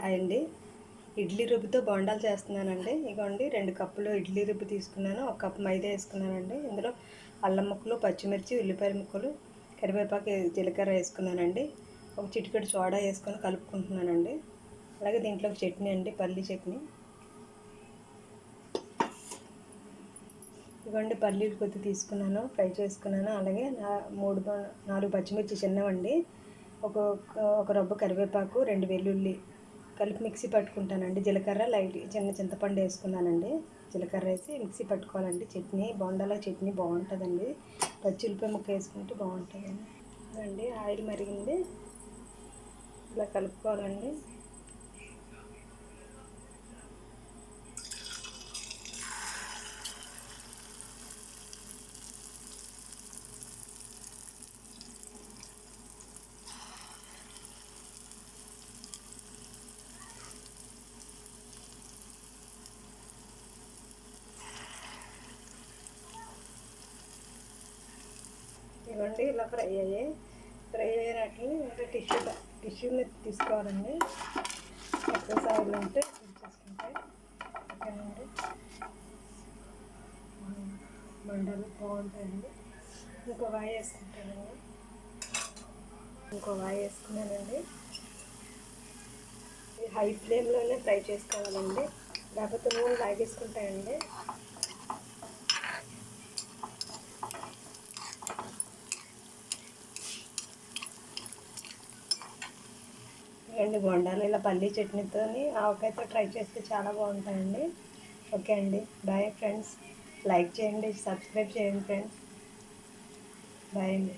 Hi అండి. ఇడ్లీ రుబ్బుతో బోండాలు చేస్తున్నానండి. ఇగోండి రెండు కప్పులు ఇడ్లీ రుబ్బు తీసుకున్నాను. ఒక కప్పు మైదా వేసుకున్నానండి. ఇందులో అల్లం ముక్కలు పచ్చిమిర్చి ఉల్లిపాయ ముక్కలు కరివేపాకు జీలకర్ర వేసుకున్నానండి. ఒక చిటికెడు సోడా వేసుకొని కలుపుకుంటున్నానండి. అలాగే దీంట్లో ఒక చట్నీ అండి పల్లి చట్నీ. ఇవ్వండి పల్లీలు కొద్ది తీసుకున్నాను ఫ్రై చేసుకున్నాను. అలాగే నా మూడు నాలుగు పచ్చిమిర్చి చిన్నవండి. ఒక ఒక రబ్బు కరివేపాకు రెండు వెల్లుల్లి కలిపి మిక్సీ పట్టుకుంటానండి. జీలకర్ర లైట్ చిన్న చింతపండు వేసుకున్నానండి. జీలకర్ర వేసి మిక్సీ పట్టుకోవాలండి. చట్నీ బొండాల చట్నీ బాగుంటుందండి. పచ్చి ముక్క వేసుకుంటే బాగుంటుందండి. అండి ఆయిల్ మరిగింది. ఇలా కలుపుకోవాలండి. ఇవ్వండి. ఇలా ఫ్రై అయ్యాయి. ఫ్రై అయినట్లు ఇంకా టిష్యూ టిష్యూ మీద తీసుకోవాలండి. ఎక్కువ సాయిల్ ఉంటే తీసుకుంటే ఓకేనండి మండలు బాగుంటాయండి. ఇంకో వాయి వేసుకుంటానండి ఇంకో వాయి వేసుకున్నానండి. హై ఫ్లేమ్లోనే ఫ్రై చేసుకోవాలండి. లేకపోతే నూనె లాగేసుకుంటాయండి. రెండు బొండాలు ఇలా పల్లీ చట్నీతో ఆవకాయతో ట్రై చేస్తే చాలా బాగుంటాయండి. ఓకే అండి. బాయ్ ఫ్రెండ్స్ లైక్ చేయండి సబ్స్క్రైబ్ చేయండి ఫ్రెండ్స్ బాయ్ అండి.